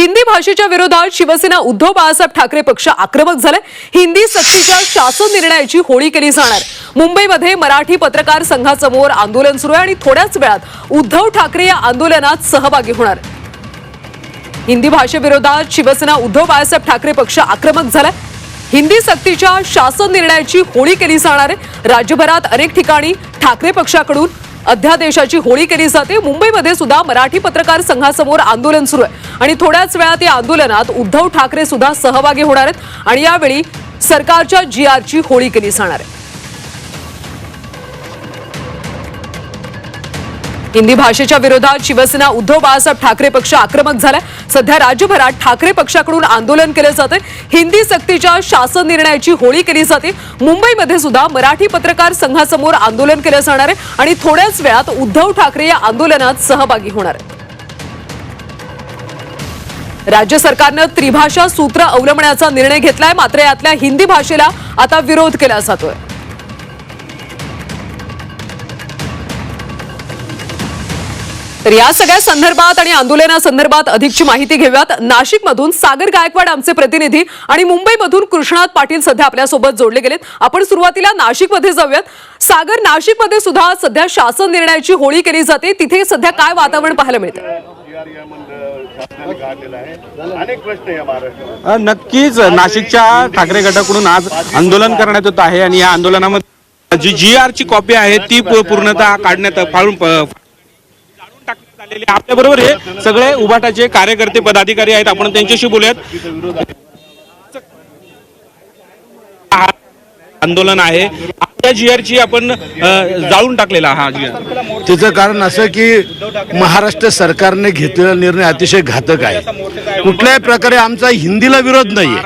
हिंदी भाषेच्या विरोधात शिवसेना उद्धव बाळासाहेब ठाकरे पक्ष आक्रमक झालाय. हिंदी सक्तीच्या शासन निर्णयाची होळी केली जाणार. मुंबईमध्ये मराठी पत्रकार संघासमोर आंदोलन सुरू आहे आणि थोड्याच वेळात उद्धव ठाकरे या आंदोलनात सहभागी होणार. हिंदी भाषेविरोधात शिवसेना उद्धव बाळासाहेब ठाकरे पक्ष आक्रमक झालाय. हिंदी सक्तीच्या शासन निर्णयाची होळी केली जाणार आहे. राज्यभरात अनेक ठिकाणी ठाकरे पक्षाकडून अध्यादेशाची होळी केली जाते. मुंबईमध्ये सुद्धा मराठी पत्रकार संघासमोर आंदोलन सुरू आहे. आणि थोड्याच वेळात या आंदोलनात उद्धव ठाकरे सुद्धा सहभागी होणार आहेत. आणि यावेळी सरकारच्या जी आरची होळी केली जाणार आहे. हिंदी भाषेच्या विरोधात शिवसेना उद्धव बाळासाहेब ठाकरे पक्ष आक्रमक झालाय. सध्या राज्यभरात ठाकरे पक्षाकडून आंदोलन केलं जाते हिंदी सक्तीच्या शासन निर्णयाची होळी केली जाते. मुंबईमध्ये सुद्धा मराठी पत्रकार संघासमोर आंदोलन केलं जाणार आहे आणि थोड्याच वेळात उद्धव ठाकरे या आंदोलनात सहभागी होणार आहेत. राज्य सरकारनं त्रिभाषा सूत्र अवलंबण्याचा निर्णय घेतलाय. मात्र यातल्या हिंदी भाषेला आता विरोध केला जातोय. तर या सगळ्या संदर्भात आणि आंदोलनासंदर्भात अधिकची माहिती घेऊयात. नाशिकमधून सागर गायकवाड आमचे प्रतिनिधी आणि मुंबईमधून कृष्णात पाटील सध्या आपल्यासोबत जोडले गेलेत. आपण सुरुवातीला नाशिकमध्ये जाऊयात. सागर नाशिकमध्ये सुद्धा सध्या शासन निर्णयाची होळी केली जाते. तिथे सध्या काय वातावरण पाहायला मिळतं नक्कीच. नाशिकच्या ठाकरे गटाकडून आज आंदोलन करण्यात येत आहे आणि या आंदोलनामध्ये जी जी आर ची कॉपी आहे ती पूर्णतः काढण्यात फाळून आलेले आहे. आपल्याबरोबर हे सगळे उभाटाचे कार्यकर्ते पदाधिकारी आहेत. आपण त्यांच्याशी बोलूयात. आंदोलन आहे. त्या जीआरची आर ची आपण जाळून टाकलेला हा जीआर तिचं कारण असं की महाराष्ट्र सरकारने घेतलेला निर्णय अतिशय घातक आहे. कुठल्याही प्रकारे आमचा हिंदीला विरोध नाही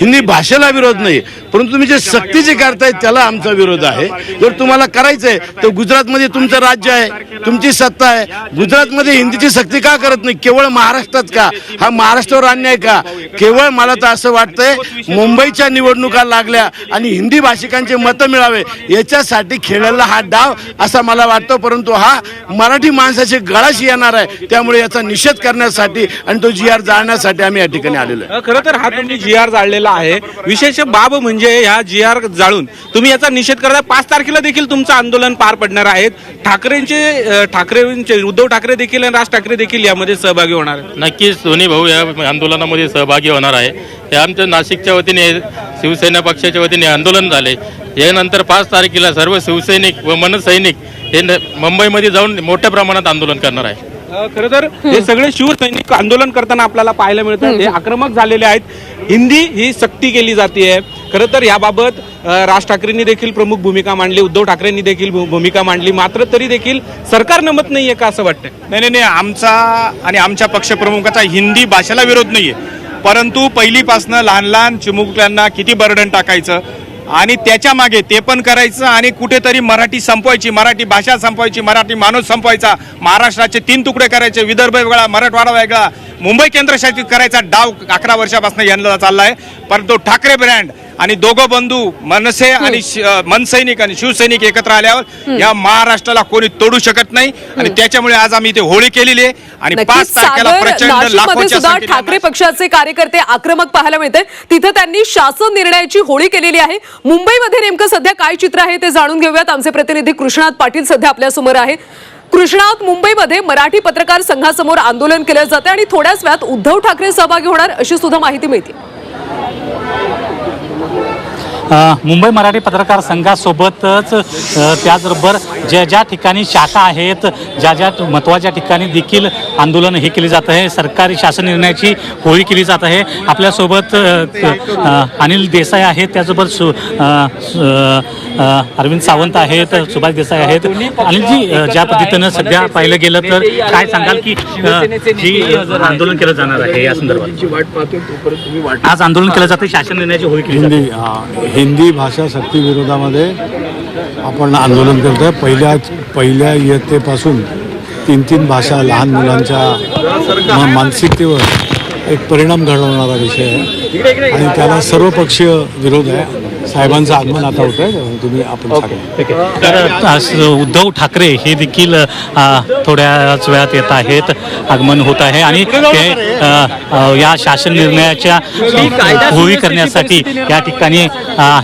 हिंदी भाषेला विरोध नाही परंतु तुम्ही जे सक्तीचे करताय त्याला आमचा विरोध आहे. जर तुम्हाला करायचंय तर गुजरातमध्ये तुमचं राज्य आहे तुमची सत्ता आहे. गुजरातमध्ये हिंदीची सक्ती का करत नाही? केवळ महाराष्ट्रात का? हा महाराष्ट्रावर अन्याय का? केवळ मला तर असं वाटतंय मुंबईच्या निवडणुका लागल्या आणि हिंदी भाषिकांचे मतं मिळावे याच्यासाठी खेळलेला हा डाव असा मला वाटतो परंतु हा मराठी माणसाची गळाशी येणार आहे. त्यामुळे याचा निषेध करण्यासाठी आणि तो जी आर जाळण्यासाठी आम्ही या ठिकाणी आलेलो आहे. खरं तर हा तुम्ही जी आर जाळलेला आहे. विशेष बाब म्हणजे ह्या जी आर जाळून तुम्ही याचा निषेध करता. पाच तारखेला देखील तुमचं आंदोलन पार पडणार आहे. ठाकरेंचे ठाकरेंचे उद्धव ठाकरे देखील आणि राज ठाकरे देखील यामध्ये सहभागी होणार आहेत. नक्कीच दोन्ही भाऊ या आंदोलनामध्ये सहभागी होणार आहे. हे आमच्या नाशिकच्या वतीने शिवसेना पक्षाच्या वतीने आंदोलन झाले. यानंतर पाच तारखेला सर्व शिवसैनिक व मनसैनिक हे न- मुंबईमध्ये जाऊन मोठ्या प्रमाणात आंदोलन करणार आहे. खरं तर हे सगळे शिवसैनिक आंदोलन करताना आपल्याला पाहायला मिळतात हे आक्रमक झालेले आहेत. हिंदी ही सक्ती केली जाते खरं तर याबाबत राज ठाकरेंनी देखील प्रमुख भूमिका मांडली उद्धव ठाकरेंनी देखील भूमिका मांडली. मात्र तरी देखील सरकार नमत नाहीये का असं वाटतं नाही नाही नाही. आमचा आणि आमच्या पक्षप्रमुखाचा हिंदी भाषेला विरोध नाहीये. परंतु पहिलीपासनं लहान लहान चिमुकल्यांना किती बर्डन टाकायचं? आणि त्याच्यामागे ते पण करायचं आणि कुठेतरी मराठी संपवायची मराठी भाषा संपवायची मराठी माणूस संपवायचा. महाराष्ट्राचे तीन तुकडे करायचे विदर्भ वेगळा मराठवाडा वेगळा. मुंबई केंद्रशासित करायचा डाव अकरा वर्षापासून यांना चालला आहे परंतु ठाकरे ब्रँड आणि दोघं बंधू मनसे आणि मनसैनिक आणि शिवसैनिक एकत्र आल्यावर या महाराष्ट्राला कोणी तोडू शकत नाही. आणि त्याच्यामुळे आज आम्ही इथे होळी केलेली आहे. आणि पाच तारखेला प्रचंड सुद्धा ठाकरे पक्षाचे कार्यकर्ते आक्रमक पाहायला मिळते तिथे त्यांनी शासन निर्णयाची होळी केलेली आहे. मुंबईमध्ये नेमकं सध्या काय चित्र आहे ते जाणून घेऊयात. आमचे प्रतिनिधी कृष्णात पाटील सध्या आपल्यासमोर आहे कृष्णात मुंबईमध्ये मराठी पत्रकार संघासमोर आंदोलन केलं जाते आणि थोड्याच वेळात उद्धव ठाकरे सहभागी होणार अशी सुद्धा माहिती मिळते. मुंबई मराठी पत्रकार संघासोबतच त्याचबरोबर ज्या ज्या ठिकाणी शाखा आहेत ज्या ज्या महत्त्वाच्या ठिकाणी देखील आंदोलन हे केले जात आहे सरकारी शासन निर्णयाची होळी केली जात आहे. आपल्यासोबत अनिल देसाई आहेत त्याचबरोबर सु अरविंद सावंत आहेत सुभाष देसाई आहेत. अनिलजी अ, ज्या पद्धतीनं सध्या पाहिलं गेलं तर काय सांगाल की जी आंदोलन केलं जाणार आहे या संदर्भात? आज आंदोलन केलं जातं शासन निर्णयाची होळी केली हिंदी हा, हिंदी भाषा सक्ती विरोधामध्ये आपण आंदोलन करतो आहे पहिल्या पहिल्या इयत्तेपासून तीन तीन भाषा लहान मुलांच्या मा- मानसिकतेवर एक परिणाम घडवणारा विषय आहे. आणि त्याला सर्वपक्षीय विरोध आहे. साहेबांचं आगमन आता होत आहे तुम्ही आपण तर उद्धव ठाकरे हे देखील थोड्याच वेळात येत आहेत आगमन होत आहे आणि ते अ, या शासन निर्णयाच्या होळी करण्यासाठी या ठिकाणी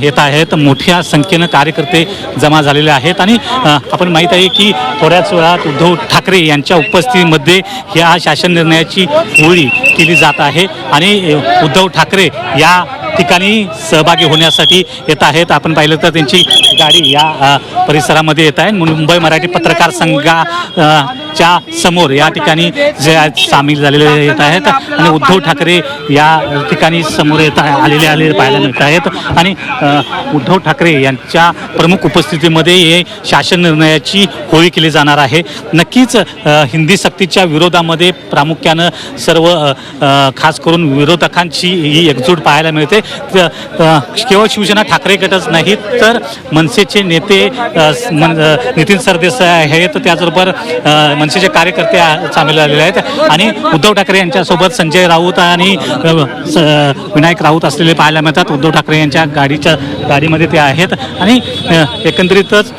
येत आहेत. मोठ्या संख्येनं कार्यकर्ते जमा झालेले आहेत आणि आपण माहीत आहे की थोड्याच वेळात उद्धव ठाकरे यांच्या उपस्थितीमध्ये या शासन निर्णयाची होळी केली जात आहे आणि उद्धव ठाकरे या ठिकाणी सहभागी होण्यासाठी येत आहेत. आपण पाहिलं तर त्यांची गाडी या परिसरामध्ये येत आहे. मुंबई मराठी पत्रकार संघा च्या समोर या ठिकाणी जे सामील झालेले येत आहेत आणि उद्धव ठाकरे या ठिकाणी समोर येत आलेले आलेले पाहायला मिळत आहेत. आणि उद्धव ठाकरे यांच्या प्रमुख उपस्थितीमध्ये हे शासन निर्णयाची होळी केली जाणार आहे. नक्कीच हिंदी सक्तीच्या विरोधामध्ये प्रामुख्यानं सर्व खास करून विरोधकांची ही एकजूट पाहायला मिळते. केवळ शिवसेना ठाकरे गटच नाहीत तर मनसेचे नेते मन- नितीन सरदेसाई आहेत. त्याचबरोबर मनसेचे कार्यकर्ते सामील झालेले आहेत. आणि उद्धव ठाकरे यांच्यासोबत संजय राऊत आणि स- विनायक राऊत असलेले पाहायला मिळतात. उद्धव ठाकरे यांच्या गाडीच्या गाडीमध्ये ते आहेत. आणि एकंदरीतच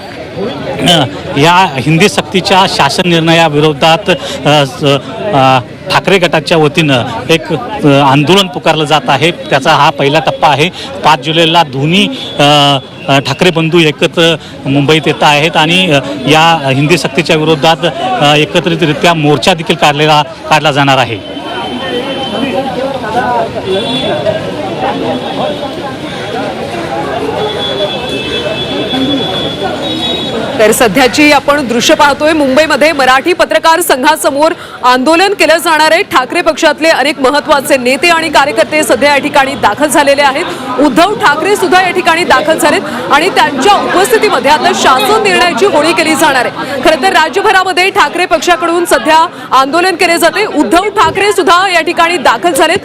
या हिंदी सक्तीच्या शासन निर्णयाविरोधात स- ठाकरे गटाच्या वतीनं एक आंदोलन पुकारलं जात आहे. त्याचा हा पहिला टप्पा आहे. पाच जुलैला दोन्ही ठाकरे बंधू एकत्र मुंबईत येत आहेत आणि या हिंदी सक्तीच्या विरोधात एकत्रितरित्या मोर्चा देखील काढलेला काढला जाणार आहे. तर सध्याची आपण दृश्य पाहतोय मुंबईमध्ये मराठी पत्रकार संघासमोर आंदोलन केलं जाणार आहे. ठाकरे पक्षातले अनेक महत्त्वाचे नेते आणि कार्यकर्ते सध्या या ठिकाणी दाखल झालेले आहेत. उद्धव ठाकरे सुद्धा या ठिकाणी दाखल झालेत आणि त्यांच्या उपस्थितीमध्ये आता शासन निर्णयाची होळी केली जाणार आहे. खरं तर राज्यभरामध्ये ठाकरे पक्षाकडून सध्या आंदोलन केले जाते. उद्धव ठाकरे सुद्धा या ठिकाणी दाखल झालेत.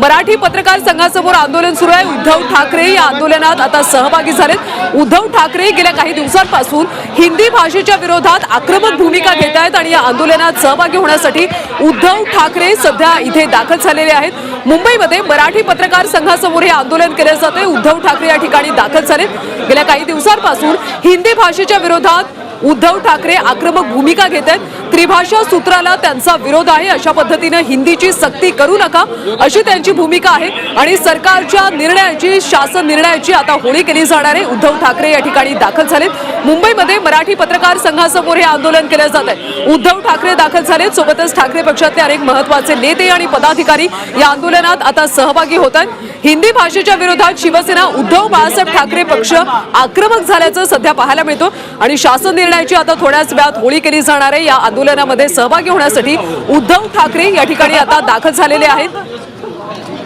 मराठी पत्रकार संघासमोर आंदोलन सुरू आहे. उद्धव ठाकरे या आंदोलनात आता सहभागी झालेत. उद्धव ठाकरे गेल्या काही दिवसांपासून हिंदी भाषेच्या विरोधात आक्रमक भूमिका घेत आहेत आणि या आंदोलनात सहभागी होण्यासाठी उद्धव ठाकरे सध्या इथे दाखल झालेले आहेत. मुंबईमध्ये मराठी पत्रकार संघासमोर हे आंदोलन केले जाते उद्धव ठाकरे या ठिकाणी दाखल झालेत. गेल्या काही दिवसांपासून हिंदी भाषेच्या विरोधात उद्धव ठाकरे आक्रमक भूमिका घेत आहेत. त्रिभाषा सूत्राला त्यांचा विरोध आहे. अशा पद्धतीनं हिंदीची सक्ती करू नका अशी त्यांची भूमिका आहे. आणि सरकारच्या निर्णयाची शासन निर्णयाची आता होळी केली जाणार आहे. उद्धव ठाकरे या ठिकाणी दाखल झालेत. मुंबईमध्ये मराठी पत्रकार संघासमोर हे आंदोलन केलं जात आहे. उद्धव ठाकरे दाखल झालेत. सोबतच ठाकरे पक्षातले अनेक महत्त्वाचे नेते आणि पदाधिकारी या आंदोलनात आता सहभागी होत आहेत. हिंदी भाषेच्या विरोधात शिवसेना उद्धव बाळासाहेब ठाकरे पक्ष आक्रमक झाल्याचं सध्या पाहायला मिळतो आणि शासन निर्णयाची आता थोड्याच वेळात होळी केली जाणार आहे. या आंदोलनामध्ये सहभागी होण्यासाठी उद्धव ठाकरे या ठिकाणी आता दाखल झालेले आहेत.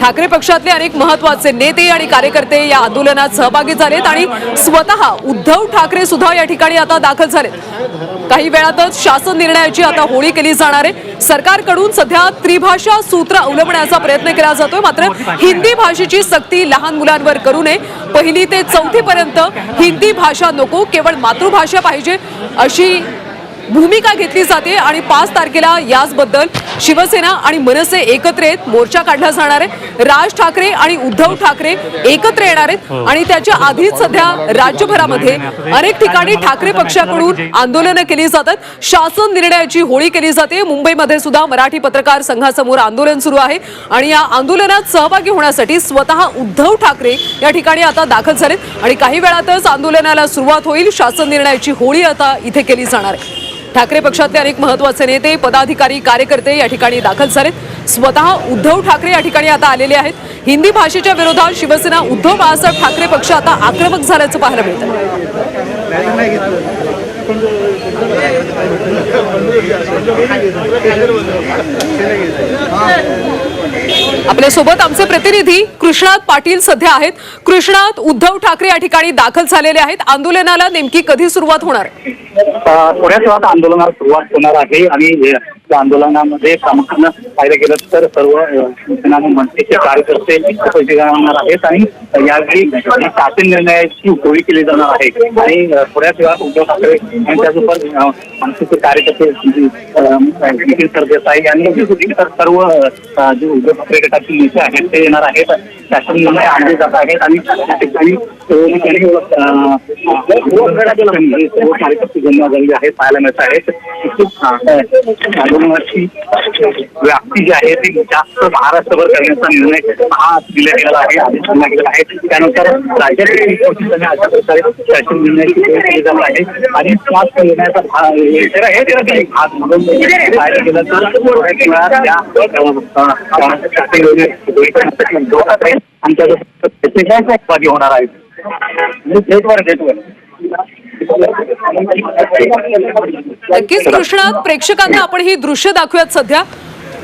ठाकरे पक्षातले अनेक महत्त्वाचे नेते आणि कार्यकर्ते या आंदोलनात सहभागी झालेत आणि स्वतः उद्धव ठाकरे सुद्धा या ठिकाणी आता दाखल झालेत. काही वेळातच शासन निर्णयाची आता होळी केली जाणार आहे. सरकारकडून सध्या त्रिभाषा सूत्र अवलंबण्याचा प्रयत्न केला जातोय. मात्र हिंदी भाषेची सक्ती लहान मुलांवर करू नये. पहिली ते चौथी पर्यंत हिंदी भाषा नको केवळ मातृभाषा पाहिजे अशी भूमिका घेतली जाते आणि पाच तारखेला याचबद्दल शिवसेना आणि मनसे एकत्र येत मोर्चा काढला जाणार आहे. राज ठाकरे आणि उद्धव ठाकरे एकत्र येणार आहेत. आणि त्याच्या आधीच सध्या राज्यभरामध्ये अनेक ठिकाणी ठाकरे पक्षाकडून आंदोलनं केली जातात. शासन निर्णयाची होळी केली जाते. मुंबईमध्ये सुद्धा मराठी पत्रकार संघासमोर आंदोलन सुरू आहे. आणि या आंदोलनात सहभागी होण्यासाठी स्वतः उद्धव ठाकरे या ठिकाणी आता दाखल झालेत. आणि काही वेळातच आंदोलनाला सुरुवात होईल. शासन निर्णयाची होळी आता इथे केली जाणार आहे. ठाकरे पक्षातले अनेक महत्त्वाचे नेते पदाधिकारी कार्यकर्ते या ठिकाणी दाखल झालेत स्वतः उद्धव ठाकरे या ठिकाणी आता आलेले आहेत हिंदी भाषेच्या विरोधात शिवसेना उद्धव बाळासाहेब ठाकरे पक्ष आता आक्रमक झाल्याचं पाहायला मिळतं आपल्यासोबत आमचे प्रतिनिधी कृष्णात पाटील सध्या आहेत. कृष्णात उद्धव ठाकरे या ठिकाणी दाखल झालेले आहेत. आंदोलनाला नेमकी कधी सुरुवात होणार? थोड्याच वेळात आंदोलनाला सुरुवात होणार आहे आणि या आंदोलनामध्ये प्रामुख्यानं पाहिलं गेलं तर सर्व शिवसेना आणि मनसेचे कार्यकर्ते उपस्थित राहणार आहेत आणि यावेळी शासन निर्णयाची होळी केली जाणार आहे आणि थोड्याच वेळात उद्धव ठाकरे आणि अ, मनसेचे कार्यकर्ते नितीन सरदेसाई आणि सर्व जे उद्धव ठाकरे गटातील नेते आहेत ते येणार आहेत शासन निर्णय आणले जात आहेत आणि त्या ठिकाणी सर्व कार्यकर्ते जमा झालेले आहेत पाहायला मिळत आहेत अ, व्याप्ती जी आहे ती जास्त महाराष्ट्रभर करण्याचा निर्णय हा दिला गेलेला आहे आदेश दिला आहे. त्यानुसार राज्यातील अशा प्रकारे शासन निर्णय सोय आहे. आणि त्याच घेण्याचा भाग म्हणून गेलं तर आमच्या सहभागी होणार आहेत थेटवर थेटवर नक्कीच कृष्णा प्रेक्षकांना आपण ही दृश्य दाखवूयात सध्या.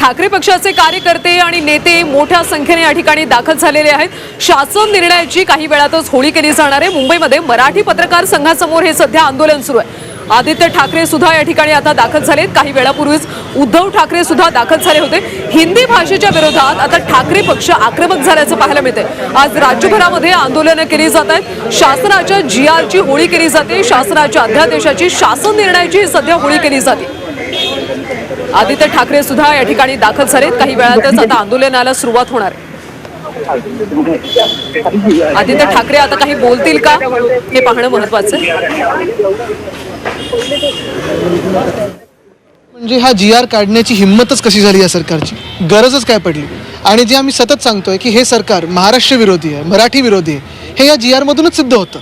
ठाकरे पक्षाचे कार्यकर्ते आणि नेते मोठ्या संख्येने या ठिकाणी दाखल झालेले आहेत. शासन निर्णयाची काही वेळातच होळी केली जाणार आहे. मुंबईमध्ये मराठी पत्रकार संघासमोर हे सध्या आंदोलन सुरू आहे. आदित्य ठाकरे सुद्धा या ठिकाणी आता दाखल झालेत. काही वेळापूर्वीच उद्धव ठाकरे सुद्धा दाखल झाले होते. हिंदी भाषेच्या विरोधात आता ठाकरे पक्ष आक्रमक झाल्याचं पाहायला मिळते आज राज्यभरामध्ये आंदोलनं केली जात आहेत. शासनाच्या जी आरची होळी केली जाते. शासनाच्या अध्यादेशाची शासन निर्णयाची सध्या होळी केली जाते. आदित्य ठाकरे सुद्धा या ठिकाणी दाखल झालेत. काही वेळातच आता आंदोलनाला सुरुवात होणार आदित्य ठाकरे आता काही बोलतील का? हे पाहणं महत्वाचं आहे. म्हणजे हा जी आर काढण्याची हिंमतच कशी झाली या सरकारची? गरजच काय पडली? आणि जे आम्ही सतत सांगतोय की हे सरकार महाराष्ट्र विरोधी आहे मराठी विरोधी आहे हे या जी आरमधूनच सिद्ध होतं.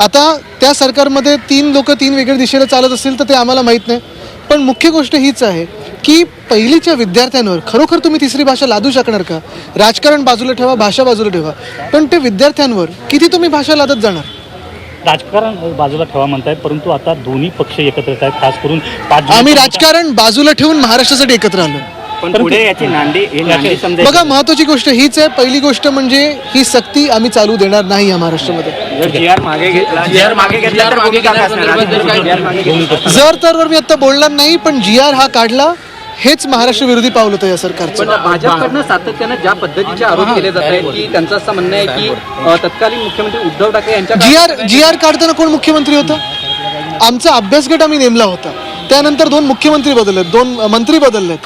आता त्या सरकारमध्ये तीन लोक तीन वेगळ्या दिशेला चालत असतील तर ते आम्हाला माहीत नाही. पण मुख्य गोष्ट हीच आहे की पहिलीच्या विद्यार्थ्यांवर खरोखर तुम्ही तिसरी भाषा लादू शकणार का? राजकारण बाजूला ठेवा भाषा बाजूला ठेवा. पण ते विद्यार्थ्यांवर किती तुम्ही भाषा लादत जाणार? राजकारण बाजूला ठेवा म्हणताय परंतु आता दोन्ही पक्ष एकत्र येत आहेत खास करून पाच आम्ही राजकारण बाजूला ठेवून महाराष्ट्रासाठी एकत्र आलो. पण पुढे याची नांदी ही नांदी समजा बघा महत्वाची गोष्ट हीच आहे. पहिली गोष्ट म्हणजे ही सक्ती आम्ही चालू देणार नाही या महाराष्ट्रामध्ये. जर तर मी आता बोलणार नाही पण जी आर हा काढला हेच महाराष्ट्र विरोधी पाऊल होतं या सरकारचं. पण भाजपकडनं सातत्यानं ज्या पद्धतीचे आरोप केले जात आहेत की त्यांचं असं म्हणणं आहे की अ, तत्कालीन मुख्यमंत्री उद्धव ठाकरे यांच्या जी आर जी आर काढताना कोण मुख्यमंत्री होतं? आमचा अभ्यासगट आम्ही नेमला होता. त्यानंतर दोन मुख्यमंत्री बदललेत दोन मंत्री बदललेत.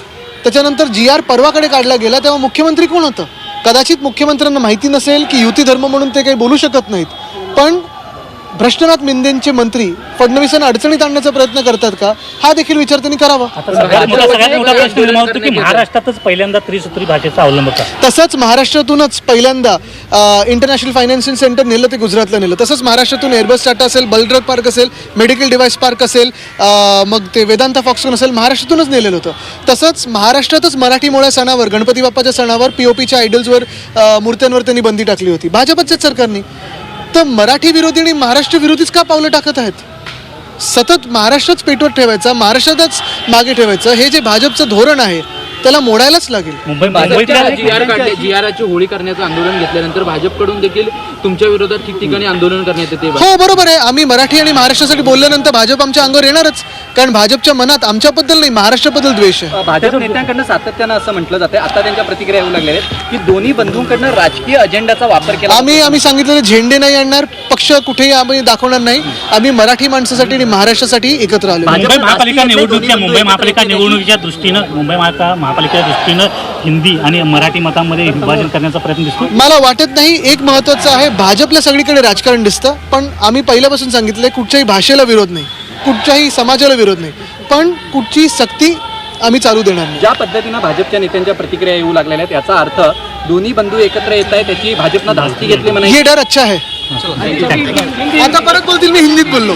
त्याच्यानंतर जी आर परवाकडे काढला गेला तेव्हा मुख्यमंत्री कोण होतं? कदाचित मुख्यमंत्र्यांना माहिती नसेल की युती धर्म म्हणून ते काही बोलू शकत नाहीत. पण भ्रष्टनाथ मिंदेंचे मंत्री फडणवीसांना अडचणीत आणण्याचा प्रयत्न करतात का? हा देखील विचार त्यांनी करावा. आता सगळ्यात मोठा सगळ्यात मोठा प्रश्न निर्माण होतो की महाराष्ट्रातच पहिल्यांदा त्रिसूत्री भाषेचा अवलंब तसंच महाराष्ट्रातूनच पहिल्यांदा इंटरनॅशनल फायनान्सिंग सेंटर नेलं ते गुजरातला नेलं. तसंच महाराष्ट्रातून एअरबस टाटा असेल बलड्रग पार्क असेल मेडिकल डिव्हाइस पार्क असेल अं, मग ते वेदांता फॉक्सकॉन असेल महाराष्ट्रातूनच नेलेलं होतं. तसंच महाराष्ट्रातच मराठीमोळ्या सणावर गणपती बाप्पाच्या सणावर पी ओ पीच्या आयडल्सवर मूर्त्यांवर त्यांनी बंदी टाकली होती. भाजपच्याच सरकारने. तर मराठी विरोधी आणि महाराष्ट्र विरोधीच का पावलं टाकत आहेत? सतत महाराष्ट्रच पेटवत ठेवायचा महाराष्ट्रातच मागे ठेवायचं हे जे भाजपचं धोरण आहे त्याला मोडायलाच लागेल. मुंबई होळी करण्याचं आंदोलन घेतल्यानंतर भाजपकडून देखील तुमच्या विरोधात ठिकठिकाणी आंदोलन करण्यात येते हो बरोबर आहे. आम्ही मराठी आणि महाराष्ट्रासाठी बोलल्यानंतर भाजप आमच्या अंगावर येणारच. कारण भाजपच्या मनात आमच्याबद्दल नाही महाराष्ट्राबद्दल द्वेष आहे. भाजप नेत्यांकडनं सातत्यानं असं म्हटलं जाते आता त्यांच्या प्रतिक्रिया येऊ लागल्या आहेत. की दोन्ही बंधूंकडनं राजकीय अजेंडाचा वापर केला आम्ही आम्ही सांगितलेले झेंडे नाही आणणार पक्ष कुठेही आम्ही दाखवणार नाही. आम्ही मराठी माणसासाठी आणि महाराष्ट्रासाठी एकत्र आलो मुंबई महापालिका निवडणुकीच्या मुंबई महापालिका निवडणुकीच्या दृष्टीनं मुंबई महापा महापालिकेच्या दृष्टीनं हिंदी आणि मराठी मतांमध्ये विभाजन करण्याचा प्रयत्न दिसतो मला वाटत नाही एक महत्वाचं आहे भाजपला सगळीकडे राजकारण दिसतं पण आम्ही पहिल्यापासून सांगितलंय कुठच्याही भाषेला विरोध नाही कुठच्याही समाजाला विरोध नाही. पण कुठची सक्ती आम्ही चालू देणार नाही. ज्या पद्धतीनं भाजपच्या नेत्यांच्या प्रतिक्रिया येऊ लागलेल्या आहेत याचा अर्थ दोन्ही बंधू एकत्र येत आहेत त्याची भाजपनं धास्ती घेतली म्हणा ये डर अच्छा है. आता परत बोलतील मी हिंदीत बोललो.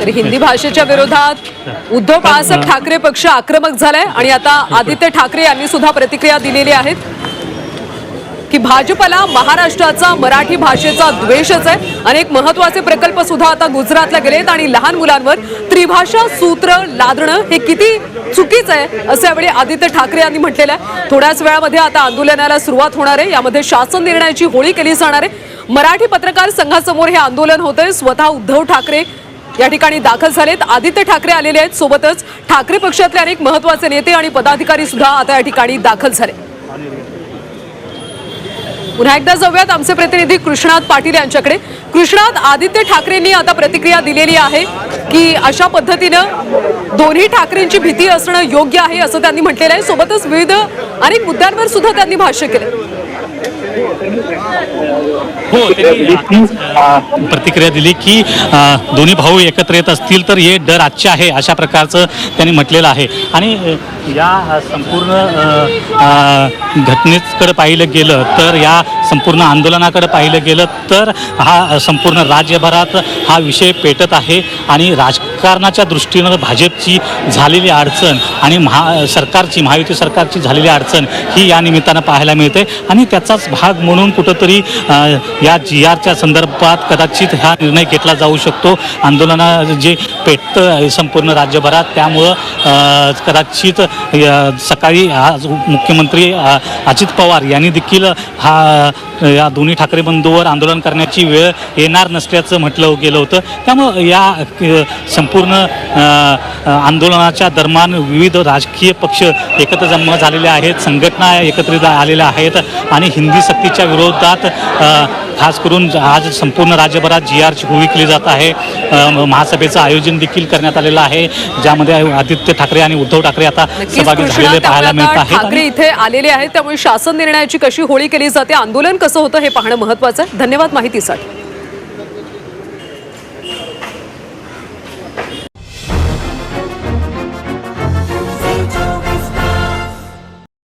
तर हिंदी भाषेच्या विरोधात उद्धव बाळासाहेब ठाकरे पक्ष आक्रमक झालाय आणि आता आदित्य ठाकरे यांनी सुद्धा प्रतिक्रिया दिलेली आहेत. की भाजपला महाराष्ट्राचा मराठी भाषेचा द्वेषच आहे. अनेक महत्त्वाचे प्रकल्प सुद्धा आता गुजरातला गेलेत आणि लहान मुलांवर त्रिभाषा सूत्र लादणं हे किती चुकीचं आहे असं यावेळी आदित्य ठाकरे यांनी म्हटलेलं आहे. थोड्याच वेळामध्ये आता आंदोलनाला सुरुवात होणार आहे. यामध्ये शासन निर्णयाची होळी केली जाणार आहे. मराठी पत्रकार संघासमोर हे आंदोलन होतंय. स्वतः उद्धव ठाकरे या ठिकाणी दाखल झालेत. आदित्य ठाकरे आलेले आहेत. सोबतच ठाकरे पक्षातले अनेक महत्त्वाचे नेते आणि पदाधिकारी सुद्धा आता या ठिकाणी दाखल झाले. पुन्हा एकदा जाऊयात. आमचे प्रतिनिधी कृष्णात पाटील यांच्याकडे. कृष्णात आदित्य ठाकरेंनी आता प्रतिक्रिया दिलेली आहे की अशा पद्धतीनं दोन्ही ठाकरेंची भीती असणं योग्य आहे असं त्यांनी म्हटलेलं आहे. सोबतच विविध अनेक मुद्द्यांवर सुद्धा त्यांनी भाष्य केलं. हो त्यांनी प्रतिक्रिया दिली की दोन्ही भाऊ एकत्र येत असतील तर हे डर आजचे आहे अशा प्रकारचं त्यांनी म्हटलेलं आहे. आणि या संपूर्ण घटनेकडे पाहिलं गेलं तर या संपूर्ण आंदोलनाकडे पाहिलं गेलं तर हा संपूर्ण राज्यभरात हा विषय पेटत आहे आणि राजकारणाच्या दृष्टीनं भाजपची झालेली अडचण आणि महा सरकारची महायुती सरकारची झालेली अडचण ही या निमित्तानं पाहायला मिळते. आणि त्याचाच भाग म्हणून कुठंतरी या जी आरच्या संदर्भात कदाचित हा निर्णय घेतला जाऊ शकतो. आंदोलना जे पेटतं संपूर्ण राज्यभरात त्यामुळं कदाचित सकाळी आज मुख्यमंत्री अजित पवार यांनी देखील हा या दोन्ही ठाकरे बंधूवर आंदोलन करण्याची वेळ येणार नसल्याचं म्हटलं गेलं होतं. त्यामुळं या संप संपूर्ण आंदोलनाच्या दरम्यान विविध राजकीय पक्ष एकत्र जमा झालेले आहेत संघटना एकत्रित आलेल्या आहेत आणि हिंदी सक्तीच्या विरोधात खास करून आज संपूर्ण राज्यभरात जी आरची होळी केली जात आहे. महासभेचं आयोजन देखील करण्यात आलेलं आहे ज्यामध्ये आदित्य ठाकरे आणि उद्धव ठाकरे आता सहभागी झालेले पाहायला मिळत आहेत ठाकरे इथे आलेले आहेत त्यामुळे शासन निर्णयाची कशी होळी केली जाते आंदोलन कसं होतं हे पाहणं महत्वाचं आहे धन्यवाद माहितीसाठी.